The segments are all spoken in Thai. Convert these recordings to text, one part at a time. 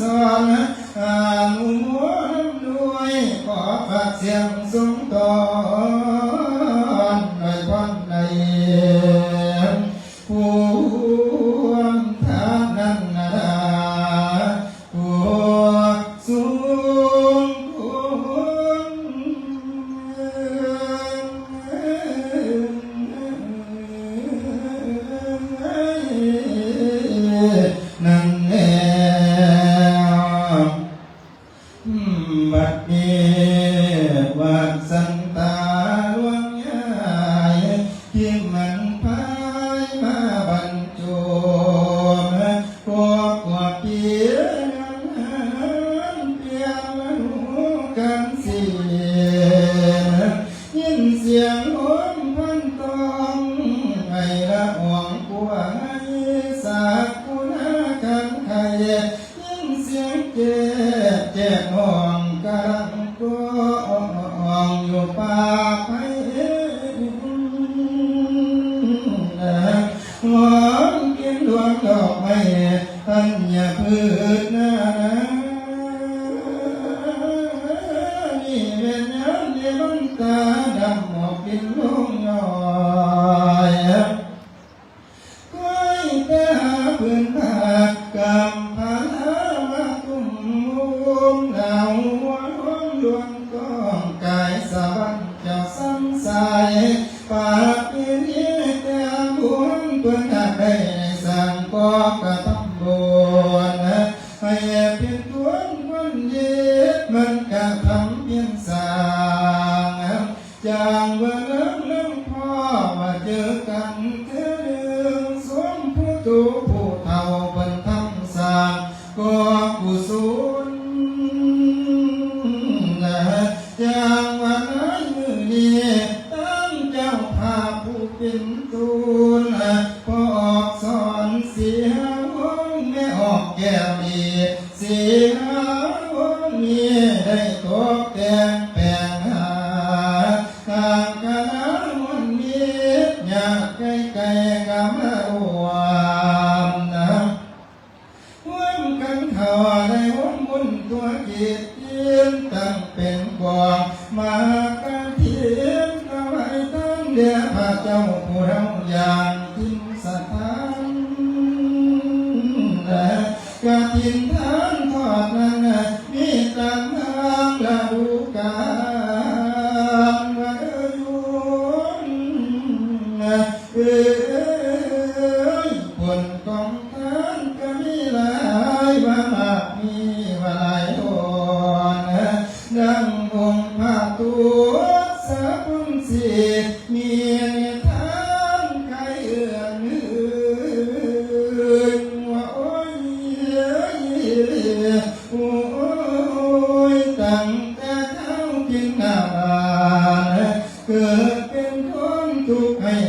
สอนอามุมด้วยขอฝากเสียงสูงต ห้องกำลังตัวอ่องอยู่ปากไปหวงกินดวงดอกไม้ทันอย่าพืชนะนี่เป็นน้ำในตาดำหมอกกินลงน้อยก้อยแต่หาพื้น tú.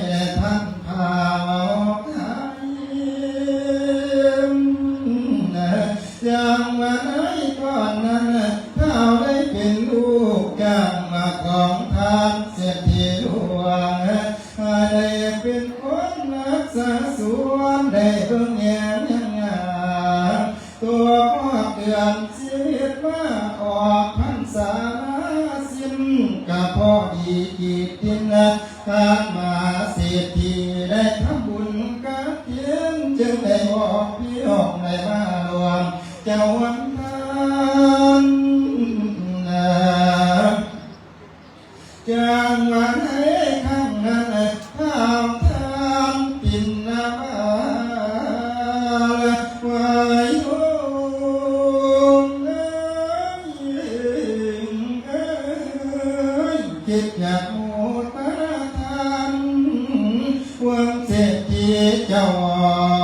และพระ ระมาเศรษฐีได้ทำบุญกับเทียนจึงได้บอกพี่ออกในมารวมเจ้าวันทานจังวันให้ข้างนั้นภาพทานปินนามาไว้โงเอ้ยเอ้ยคิดอยากโมตา 叫我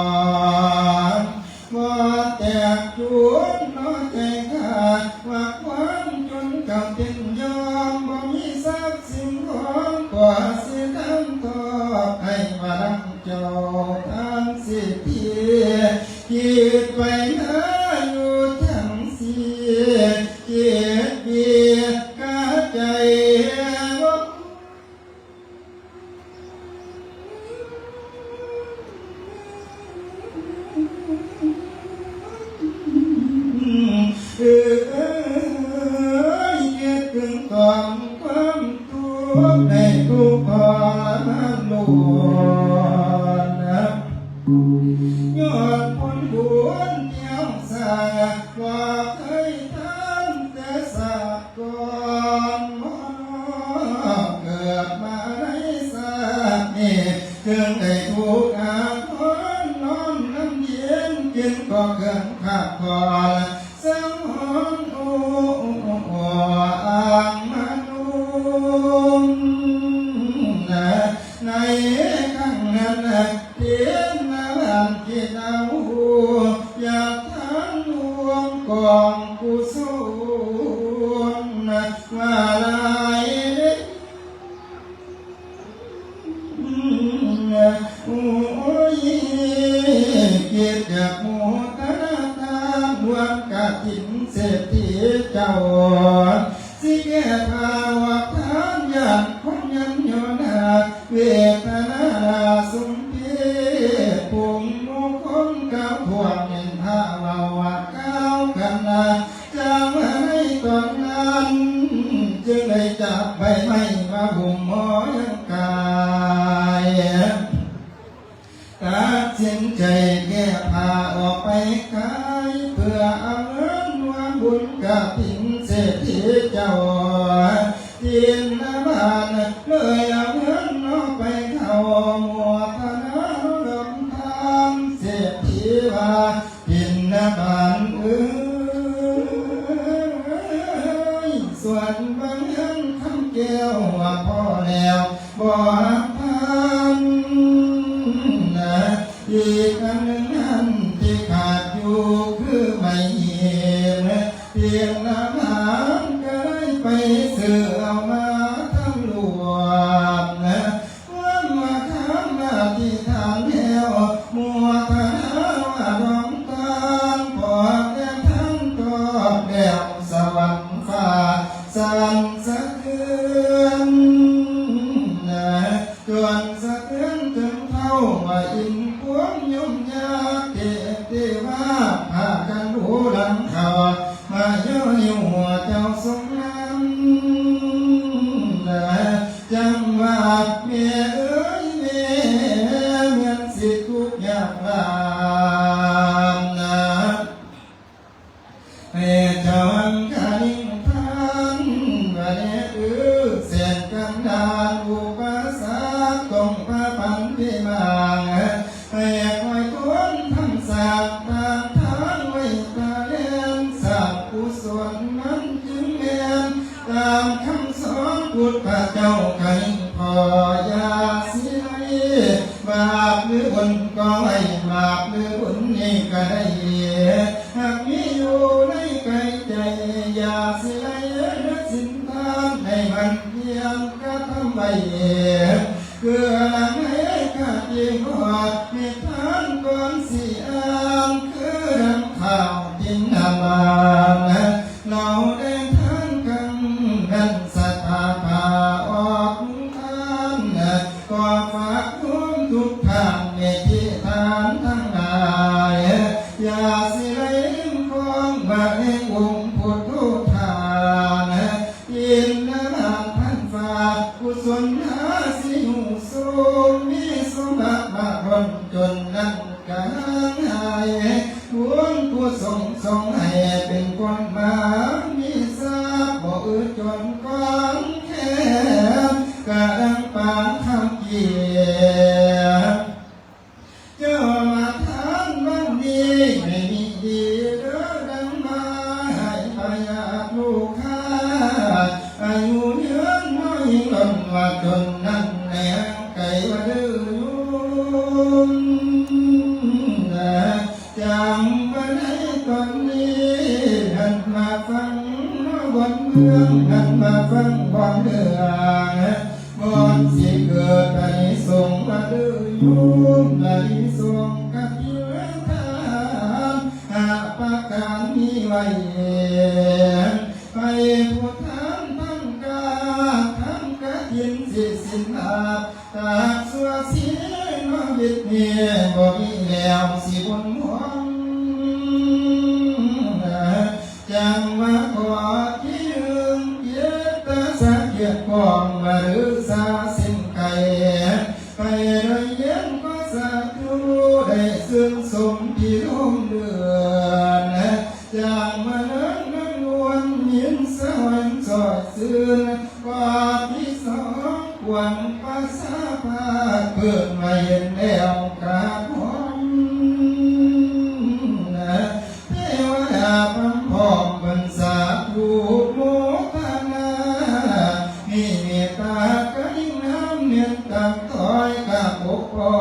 จึงได้จับใบไม้มาบุ่มมอ วนเบื้องคำแก้วว่าพอแล้วบ่ แม่จัง งกับเยือทานหากประการมีไว้ไปผู้ทธังตั้งกาทั้งกะยินสิสินอาตากสัวเสียนวิทเนียบ่มี ซึ่งสมที่ร่มเดือนจากมาเนิ่นนั่งนวลยินสวรรค์สอดซื่นว่าที่สองควันภาษาพาเพื่อมาเห็นแล้วกราบหอมนะเทวดาพังพอมบรรษาถูกโมทนามีเมตตากริงน้ำเนียนตักต้อยกับปกป้อง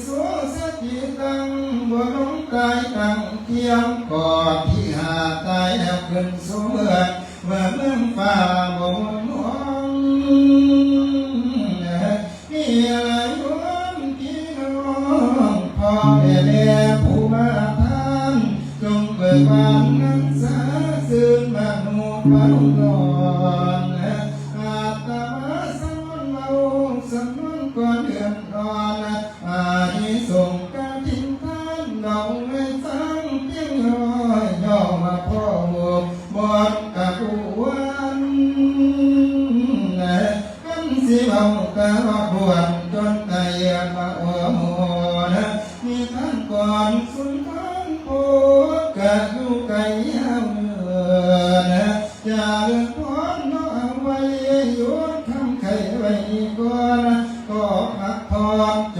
วนสิสูสติตังบวลงกายตังเทียงกอดที่หาตายแล้วขึ้นสูงเมื่อเมื่อเมืองฟ้าบ่มนหวงมีอะไรอยู่พี่น้องพ่อแม่ผู้มาทานจงเบิกบาน one, two.